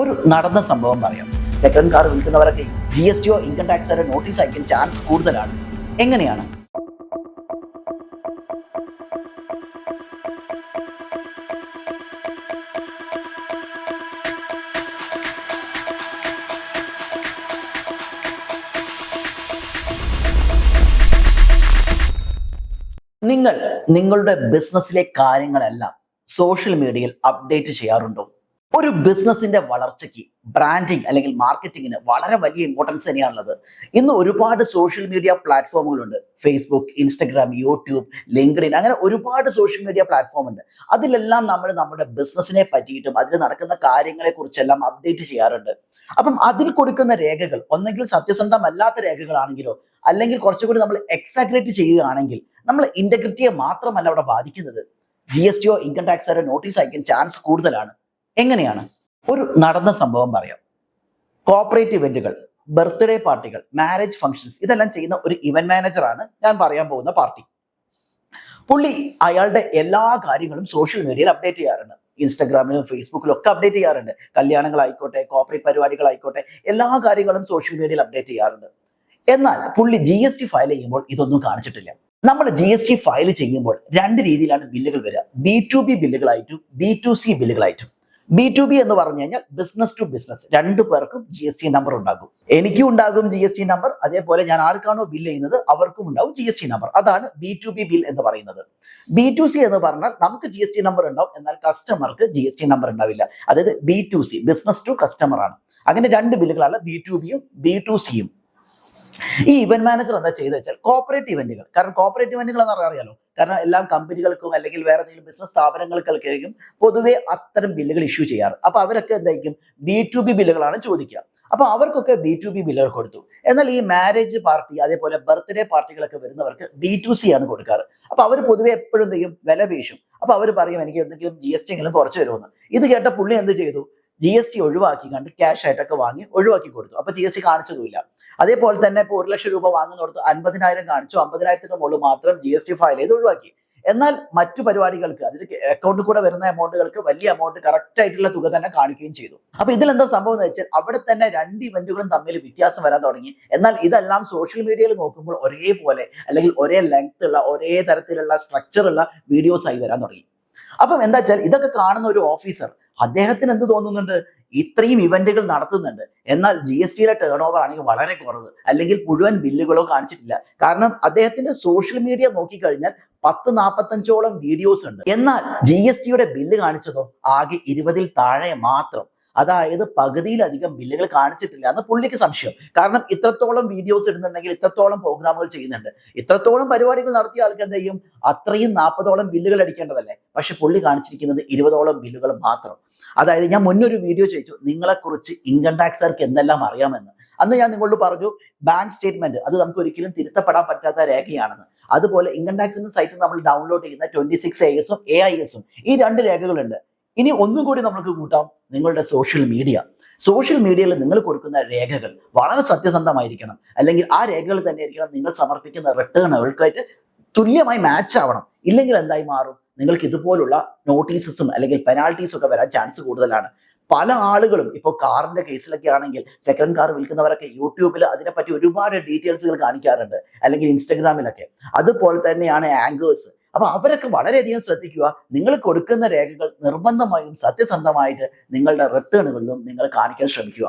ഒരു നടന്ന സംഭവം പറയാം. സെക്കൻഡ് കാർ വിൽക്കുന്നവരൊക്കെ ജി എസ് ടിയോ ഇൻകം ടാക്സ് വരെ നോട്ടീസ് അയക്കാൻ ചാൻസ് കൂടുതലാണ്. എങ്ങനെയാണ്? നിങ്ങൾ നിങ്ങളുടെ ബിസിനസ്സിലെ കാര്യങ്ങളെല്ലാം സോഷ്യൽ മീഡിയയിൽ അപ്ഡേറ്റ് ചെയ്യാറുണ്ടോ? ഒരു ബിസിനസിന്റെ വളർച്ചയ്ക്ക് ബ്രാൻഡിങ് അല്ലെങ്കിൽ മാർക്കറ്റിങ്ങിന് വളരെ വലിയ ഇമ്പോർട്ടൻസ് തന്നെയാണുള്ളത്. ഇന്ന് ഒരുപാട് സോഷ്യൽ മീഡിയ പ്ലാറ്റ്ഫോമുകളുണ്ട് ഫേസ്ബുക്ക് ഇൻസ്റ്റഗ്രാം യൂട്യൂബ് ലിങ്ക്ഡിൻ അങ്ങനെ ഒരുപാട് സോഷ്യൽ മീഡിയ പ്ലാറ്റ്ഫോം ഉണ്ട്. അതിലെല്ലാം നമ്മൾ നമ്മുടെ ബിസിനസ്സിനെ പറ്റിയിട്ടും അതിൽ നടക്കുന്ന കാര്യങ്ങളെ കുറിച്ചെല്ലാം അപ്ഡേറ്റ് ചെയ്യാറുണ്ട്. അപ്പം അതിൽ കൊടുക്കുന്ന രേഖകൾ ഒന്നെങ്കിൽ സത്യസന്ധമല്ലാത്ത രേഖകളാണെങ്കിലോ അല്ലെങ്കിൽ കുറച്ചുകൂടി നമ്മൾ എക്സാഗ്രേറ്റ് ചെയ്യുകയാണെങ്കിൽ നമ്മൾ ഇന്റഗ്രിറ്റിയെ മാത്രമല്ല അവിടെ ബാധിക്കുന്നത്. ജി എസ് ടിയോ ഇൻകം ടാക്സ് നോട്ടീസ് അയക്കാൻ ചാൻസ് കൂടുതലാണ്. എങ്ങനെയാണ്? ഒരു നടന്ന സംഭവം പറയാം. കോപ്പറേറ്റ് ഇവന്റുകൾ ബർത്ത്ഡേ പാർട്ടികൾ മാരേജ് ഫംഗ്ഷൻസ് ഇതെല്ലാം ചെയ്യുന്ന ഒരു ഇവന്റ് മാനേജറാണ് ഞാൻ പറയാൻ പോകുന്ന പാർട്ടി പുള്ളി അയാളുടെ എല്ലാ കാര്യങ്ങളും സോഷ്യൽ മീഡിയയിൽ അപ്ഡേറ്റ് ചെയ്യാറുണ്ട്. ഇൻസ്റ്റാഗ്രാമിലും ഫേസ്ബുക്കിലും ഒക്കെ അപ്ഡേറ്റ് ചെയ്യാറുണ്ട്. കല്യാണങ്ങളായിക്കോട്ടെ കോപ്പറേറ്റ് പരിപാടികളായിക്കോട്ടെ എല്ലാ കാര്യങ്ങളും സോഷ്യൽ മീഡിയയിൽ അപ്ഡേറ്റ് ചെയ്യാറുണ്ട്. എന്നാൽ പുള്ളി ജി എസ് ടി ഫയൽ ചെയ്യുമ്പോൾ ഇതൊന്നും കാണിച്ചിട്ടില്ല. നമ്മൾ ജി എസ് ടി ഫയൽ ചെയ്യുമ്പോൾ രണ്ട് രീതിയിലാണ് ബില്ലുകൾ വരിക. ബി ടു ബി ബില്ലുകളായിട്ടും ബി ടു സി ബില്ലുകളായിട്ടും. ബി ടു ബി എന്ന് പറഞ്ഞു കഴിഞ്ഞാൽ ബിസിനസ് ടു ബിസിനസ് രണ്ടു പേർക്കും ജി എസ് ടി നമ്പർ ഉണ്ടാകും. എനിക്കും ഉണ്ടാകും ജി എസ് ടി നമ്പർ അതേപോലെ ഞാൻ ആർക്കാണോ ബില്ല് ചെയ്യുന്നത് അവർക്കും ഉണ്ടാവും ജി എസ് ടി നമ്പർ അതാണ് ബി ടു ബി ബിൽ എന്ന് പറയുന്നത്. ബി ടു സി എന്ന് പറഞ്ഞാൽ നമുക്ക് ജി എസ് ടി നമ്പർ ഉണ്ടാവും. എന്നാൽ കസ്റ്റമർക്ക് ജി എസ് ടി നമ്പർ ഉണ്ടാവില്ല. അതായത് B to C business to customer ആണ്. അങ്ങനെ രണ്ട് ബില്ലുകളാണ് ബി ടു ബിയും ബി ടു സിയും. ഈ ഇവന്റ് മാനേജർ എന്താ ചെയ്തു വെച്ചാൽ കോപ്പറേറ്റ് ഇവന്റുകൾ കാരണം കോപ്പറേറ്റ് ഇവന്റുകൾ എന്ന് അറിയാലോ. കാരണം എല്ലാം കമ്പനികൾക്കും അല്ലെങ്കിൽ വേറെ എന്തെങ്കിലും ബിസിനസ് സ്ഥാപനങ്ങൾക്കൊക്കെയായിരിക്കും പൊതുവെ അത്തരം ബില്ലുകൾ ഇഷ്യൂ ചെയ്യാറ്. അപ്പൊ അവരൊക്കെ എന്തായിരിക്കും? ബി ടു ബി ബില്ലുകളാണ് ചോദിക്കുക. അപ്പൊ അവർക്കൊക്കെ ബി ടു ബി ബില്ലുകൾ കൊടുത്തു. എന്നാൽ ഈ മാരേജ് പാർട്ടി അതേപോലെ ബർത്ത്ഡേ പാർട്ടികളൊക്കെ വരുന്നവർക്ക് ബി ടു സി ആണ് കൊടുക്കാറ്. അപ്പൊ അവർ പൊതുവെ എപ്പോഴും എന്തെങ്കിലും വില വീശും. അപ്പൊ അവർ പറയും എനിക്ക് എന്തെങ്കിലും ജി എസ് ടി എങ്കിലും കുറച്ച് വരുമെന്ന് ഇത് കേട്ട പുള്ളി എന്ത് ചെയ്തു? ജി എസ് ടി ഒഴിവാക്കി കണ്ട് ക്യാഷ് ആയിട്ടൊക്കെ വാങ്ങി ഒഴിവാക്കി കൊടുത്തു. അപ്പൊ ജി എസ് ടി കാണിച്ചതുമില്ല. അതേപോലെ തന്നെ ഇപ്പോൾ ഒരു ലക്ഷം രൂപ വാങ്ങുന്നിടത്ത് അൻപതിനായിരം കാണിച്ചു. അമ്പതിനായിരത്തിന് മുകളിൽ മാത്രം ജി എസ് ടി ഫയൽ ചെയ്ത് ഒഴിവാക്കി. എന്നാൽ മറ്റു പരിപാടികൾക്ക് അതായത് അക്കൗണ്ടിൽ കൂടെ വരുന്ന എമൗണ്ടുകൾക്ക് വലിയ എമൗണ്ട് കറക്റ്റ് ആയിട്ടുള്ള തുക തന്നെ കാണിക്കുകയും ചെയ്തു. അപ്പൊ ഇതിലെന്താ സംഭവം എന്ന് വെച്ചാൽ അവിടെ തന്നെ രണ്ട് ഇവന്റുകളും തമ്മിൽ വ്യത്യാസം വരാൻ തുടങ്ങി. എന്നാൽ ഇതെല്ലാം സോഷ്യൽ മീഡിയയിൽ നോക്കുമ്പോൾ ഒരേപോലെ അല്ലെങ്കിൽ ഒരേ ലെങ്ത് ഉള്ള ഒരേ തരത്തിലുള്ള സ്ട്രക്ചർ ഉള്ള വീഡിയോസ് ആയി വരാൻ തുടങ്ങി. അപ്പം എന്താ വെച്ചാൽ ഇതൊക്കെ കാണുന്ന ഒരു ഓഫീസർ അദ്ദേഹത്തിന് എന്ത് തോന്നുന്നുണ്ട്? ഇത്രയും ഇവന്റുകൾ നടത്തുന്നുണ്ട്. എന്നാൽ ജി എസ് ടിയുടെ ടേൺ ഓവർ ആണെങ്കിൽ വളരെ കുറവ്. അല്ലെങ്കിൽ മുഴുവൻ ബില്ലുകളോ കാണിച്ചിട്ടില്ല. കാരണം അദ്ദേഹത്തിന്റെ സോഷ്യൽ മീഡിയ നോക്കിക്കഴിഞ്ഞാൽ പത്ത് നാൽപ്പത്തഞ്ചോളം വീഡിയോസ് ഉണ്ട്. എന്നാൽ ജി എസ് ടിയുടെ ബില്ല് കാണിച്ചതോ? ആകെ ഇരുപതിൽ താഴെ മാത്രം. അതായത് പകുതിയിലധികം ബില്ലുകൾ കാണിച്ചിട്ടില്ല എന്ന് പുള്ളിക്ക് സംശയം. കാരണം ഇത്രത്തോളം വീഡിയോസ് ഇടുന്നുണ്ടെങ്കിൽ ഇത്രത്തോളം പ്രോഗ്രാമുകൾ ചെയ്യുന്നുണ്ട്. ഇത്രത്തോളം പരിപാടികൾ നടത്തിയ ആൾക്ക് എന്ത് ചെയ്യും? അത്രയും നാൽപ്പതോളം ബില്ലുകൾ അടിക്കേണ്ടതല്ലേ? പക്ഷെ പുള്ളി കാണിച്ചിരിക്കുന്നത് ഇരുപതോളം ബില്ലുകൾ മാത്രം. അതായത് ഞാൻ മുന്നൊരു വീഡിയോ ചോദിച്ചു നിങ്ങളെക്കുറിച്ച് ഇൻകം ടാക്സുകാർക്ക് എന്തെല്ലാം അറിയാമെന്ന്. അന്ന് ഞാൻ നിങ്ങളോട് പറഞ്ഞു ബാങ്ക് സ്റ്റേറ്റ്മെന്റ് അത് നമുക്ക് ഒരിക്കലും തിരുത്തപ്പെടാൻ പറ്റാത്ത രേഖയാണെന്ന്. അതുപോലെ ഇൻകം ടാക്സിന്റെ സൈറ്റിൽ നമ്മൾ ഡൗൺലോഡ് ചെയ്യുന്ന ട്വന്റി സിക്സ് എ എസും എ ഐ എസും ഈ രണ്ട് രേഖകളുണ്ട്. ഇനി ഒന്നും കൂടി നമുക്ക് കൂട്ടാം നിങ്ങളുടെ സോഷ്യൽ മീഡിയ സോഷ്യൽ മീഡിയയിൽ നിങ്ങൾ കൊടുക്കുന്ന രേഖകൾ വളരെ സത്യസന്ധമായിരിക്കണം. അല്ലെങ്കിൽ ആ രേഖകൾ തന്നെ ആയിരിക്കണം നിങ്ങൾ സമർപ്പിക്കുന്ന റിട്ടേണുകൾക്കായിട്ട് തുല്യമായി മാച്ച് ആവണം. ഇല്ലെങ്കിൽ എന്തായി മാറും? നിങ്ങൾക്ക് ഇതുപോലുള്ള നോട്ടീസസും അല്ലെങ്കിൽ പെനാൾട്ടീസും ഒക്കെ വരാൻ ചാൻസ് കൂടുതലാണ്. പല ആളുകളും ഇപ്പോൾ കാറിന്റെ കേസിലൊക്കെ ആണെങ്കിൽ സെക്കൻഡ് കാർ വിൽക്കുന്നവരൊക്കെ യൂട്യൂബിൽ അതിനെപ്പറ്റി ഒരുപാട് ഡീറ്റെയിൽസുകൾ കാണിക്കാറുണ്ട്. അല്ലെങ്കിൽ ഇൻസ്റ്റഗ്രാമിലൊക്കെ. അതുപോലെ തന്നെയാണ് ആങ്കേഴ്സ് അപ്പൊ അവരൊക്കെ വളരെയധികം ശ്രദ്ധിക്കുക. നിങ്ങൾ കൊടുക്കുന്ന രേഖകൾ നിർബന്ധമായും സത്യസന്ധമായിട്ട് നിങ്ങളുടെ റിട്ടേണുകളിലും നിങ്ങൾ കാണിക്കാൻ ശ്രമിക്കുക.